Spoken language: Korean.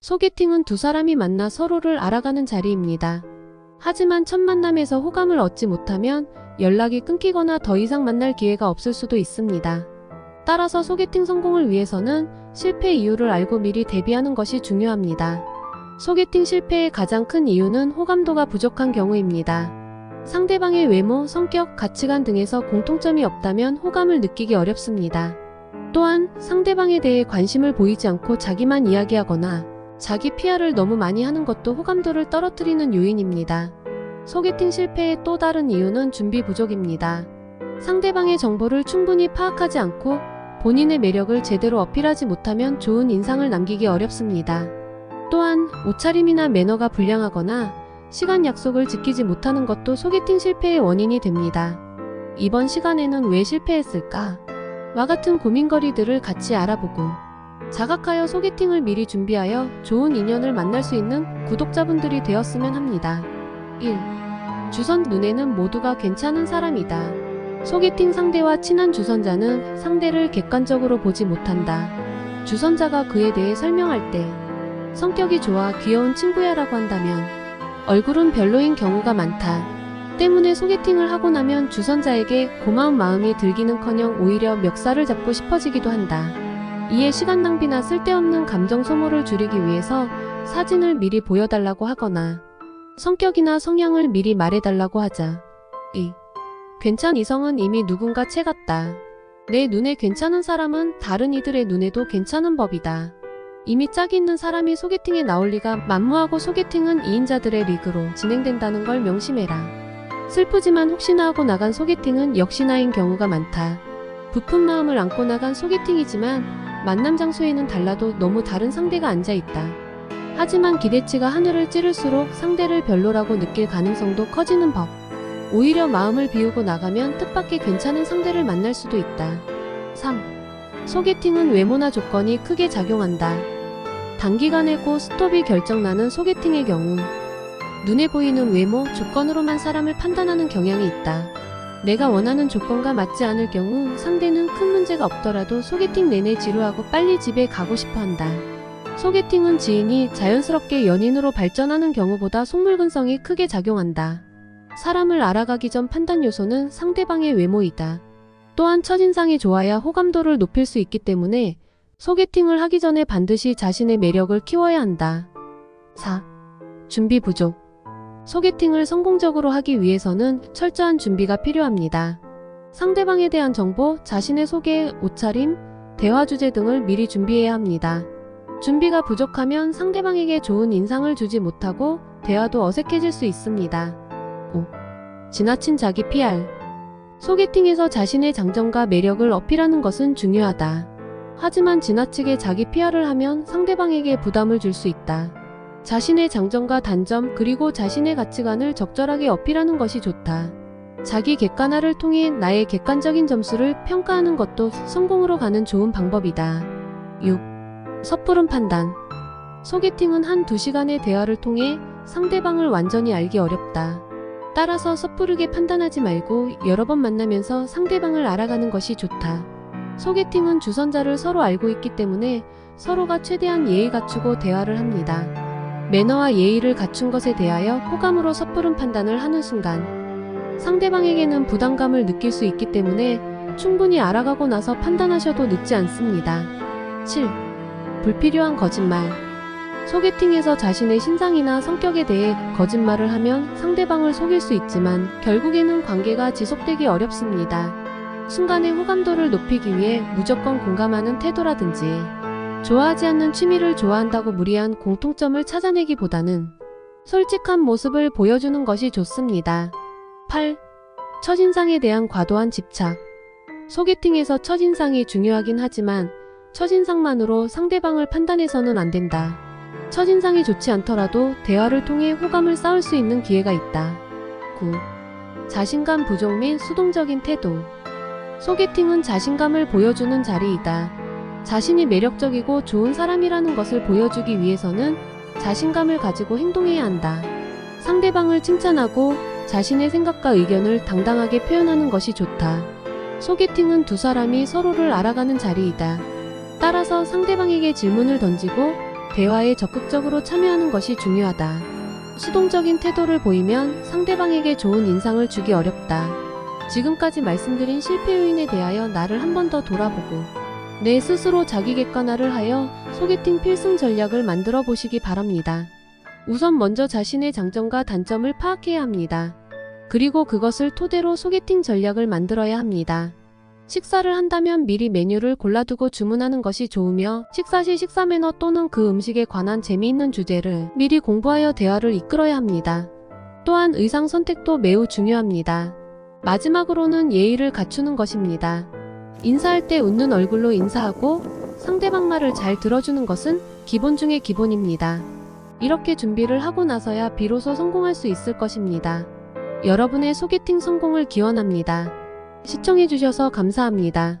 소개팅은 두 사람이 만나 서로를 알아가는 자리입니다. 하지만 첫 만남에서 호감을 얻지 못하면 연락이 끊기거나 더 이상 만날 기회가 없을 수도 있습니다. 따라서 소개팅 성공을 위해서는 실패 이유를 알고 미리 대비하는 것이 중요합니다. 소개팅 실패의 가장 큰 이유는 호감도가 부족한 경우입니다. 상대방의 외모, 성격, 가치관 등에서 공통점이 없다면 호감을 느끼기 어렵습니다. 또한 상대방에 대해 관심을 보이지 않고 자기만 이야기하거나 자기 PR을 너무 많이 하는 것도 호감도를 떨어뜨리는 요인입니다. 소개팅 실패의 또 다른 이유는 준비 부족입니다. 상대방의 정보를 충분히 파악하지 않고 본인의 매력을 제대로 어필하지 못하면 좋은 인상을 남기기 어렵습니다. 또한 옷차림이나 매너가 불량하거나 시간 약속을 지키지 못하는 것도 소개팅 실패의 원인이 됩니다. 이번 시간에는 왜 실패했을까? 와 같은 고민거리들을 같이 알아보고 자각하여 소개팅을 미리 준비하여 좋은 인연을 만날 수 있는 구독자분들이 되었으면 합니다. 1. 주선 눈에는 모두가 괜찮은 사람이다. 소개팅 상대와 친한 주선자는 상대를 객관적으로 보지 못한다. 주선자가 그에 대해 설명할 때 성격이 좋아 귀여운 친구야 라고 한다면 얼굴은 별로인 경우가 많다. 때문에 소개팅을 하고 나면 주선자에게 고마운 마음이 들기는커녕 오히려 멱살을 잡고 싶어지기도 한다. 이에 시간 낭비나 쓸데없는 감정 소모를 줄이기 위해서 사진을 미리 보여달라고 하거나 성격이나 성향을 미리 말해달라고 하자. 2. 괜찮 이성은 이미 누군가 채 같다. 내 눈에 괜찮은 사람은 다른 이들의 눈에도 괜찮은 법이다. 이미 짝이 있는 사람이 소개팅에 나올 리가 만무하고 소개팅은 2인자들의 리그로 진행된다는 걸 명심해라. 슬프지만 혹시나 하고 나간 소개팅은 역시나인 경우가 많다. 부푼 마음을 안고 나간 소개팅이지만 만남 장소에는 달라도 너무 다른 상대가 앉아 있다. 하지만 기대치가 하늘을 찌를수록 상대를 별로라고 느낄 가능성도 커지는 법. 오히려 마음을 비우고 나가면 뜻밖의 괜찮은 상대를 만날 수도 있다. 3. 소개팅은 외모나 조건이 크게 작용한다. 단기간에 고 스톱이 결정나는 소개팅의 경우 눈에 보이는 외모, 조건으로만 사람을 판단하는 경향이 있다. 내가 원하는 조건과 맞지 않을 경우 상대는 큰 문제가 없더라도 소개팅 내내 지루하고 빨리 집에 가고 싶어 한다. 소개팅은 지인이 자연스럽게 연인으로 발전하는 경우보다 속물근성이 크게 작용한다. 사람을 알아가기 전 판단 요소는 상대방의 외모이다. 또한 첫인상이 좋아야 호감도를 높일 수 있기 때문에 소개팅을 하기 전에 반드시 자신의 매력을 키워야 한다. 4. 준비 부족. 소개팅을 성공적으로 하기 위해서는 철저한 준비가 필요합니다. 상대방에 대한 정보, 자신의 소개, 옷차림, 대화 주제 등을 미리 준비해야 합니다. 준비가 부족하면 상대방에게 좋은 인상을 주지 못하고 대화도 어색해질 수 있습니다. 5. 지나친 자기 PR. 소개팅에서 자신의 장점과 매력을 어필하는 것은 중요하다. 하지만 지나치게 자기 PR을 하면 상대방에게 부담을 줄 수 있다. 자신의 장점과 단점 그리고 자신의 가치관을 적절하게 어필하는 것이 좋다. 자기 객관화를 통해 나의 객관적인 점수를 평가하는 것도 성공으로 가는 좋은 방법이다. 6. 섣부른 판단. 소개팅은 한 두 시간의 대화를 통해 상대방을 완전히 알기 어렵다. 따라서 섣부르게 판단하지 말고 여러 번 만나면서 상대방을 알아가는 것이 좋다. 소개팅은 주선자를 서로 알고 있기 때문에 서로가 최대한 예의 갖추고 대화를 합니다. 매너와 예의를 갖춘 것에 대하여 호감으로 섣부른 판단을 하는 순간 상대방에게는 부담감을 느낄 수 있기 때문에 충분히 알아가고 나서 판단하셔도 늦지 않습니다. 7. 불필요한 거짓말. 소개팅에서 자신의 신상이나 성격에 대해 거짓말을 하면 상대방을 속일 수 있지만 결국에는 관계가 지속되기 어렵습니다. 순간의 호감도를 높이기 위해 무조건 공감하는 태도라든지 좋아하지 않는 취미를 좋아한다고 무리한 공통점을 찾아내기보다는 솔직한 모습을 보여주는 것이 좋습니다. 8. 첫인상에 대한 과도한 집착. 소개팅에서 첫인상이 중요하긴 하지만 첫인상만으로 상대방을 판단해서는 안 된다. 첫인상이 좋지 않더라도 대화를 통해 호감을 쌓을 수 있는 기회가 있다. 9. 자신감 부족 및 수동적인 태도. 소개팅은 자신감을 보여주는 자리이다. 자신이 매력적이고 좋은 사람이라는 것을 보여주기 위해서는 자신감을 가지고 행동해야 한다. 상대방을 칭찬하고 자신의 생각과 의견을 당당하게 표현하는 것이 좋다. 소개팅은 두 사람이 서로를 알아가는 자리이다. 따라서 상대방에게 질문을 던지고 대화에 적극적으로 참여하는 것이 중요하다. 수동적인 태도를 보이면 상대방에게 좋은 인상을 주기 어렵다. 지금까지 말씀드린 실패 요인에 대하여 나를 한 번 더 돌아보고 내 스스로 자기 객관화를 하여 소개팅 필승 전략을 만들어 보시기 바랍니다. 우선 먼저 자신의 장점과 단점을 파악해야 합니다. 그리고 그것을 토대로 소개팅 전략을 만들어야 합니다. 식사를 한다면 미리 메뉴를 골라두고 주문하는 것이 좋으며 식사 시 식사 매너 또는 그 음식에 관한 재미있는 주제를 미리 공부하여 대화를 이끌어야 합니다. 또한 의상 선택도 매우 중요합니다. 마지막으로는 예의를 갖추는 것입니다. 인사할 때 웃는 얼굴로 인사하고 상대방 말을 잘 들어주는 것은 기본 중의 기본입니다. 이렇게 준비를 하고 나서야 비로소 성공할 수 있을 것입니다. 여러분의 소개팅 성공을 기원합니다. 시청해주셔서 감사합니다.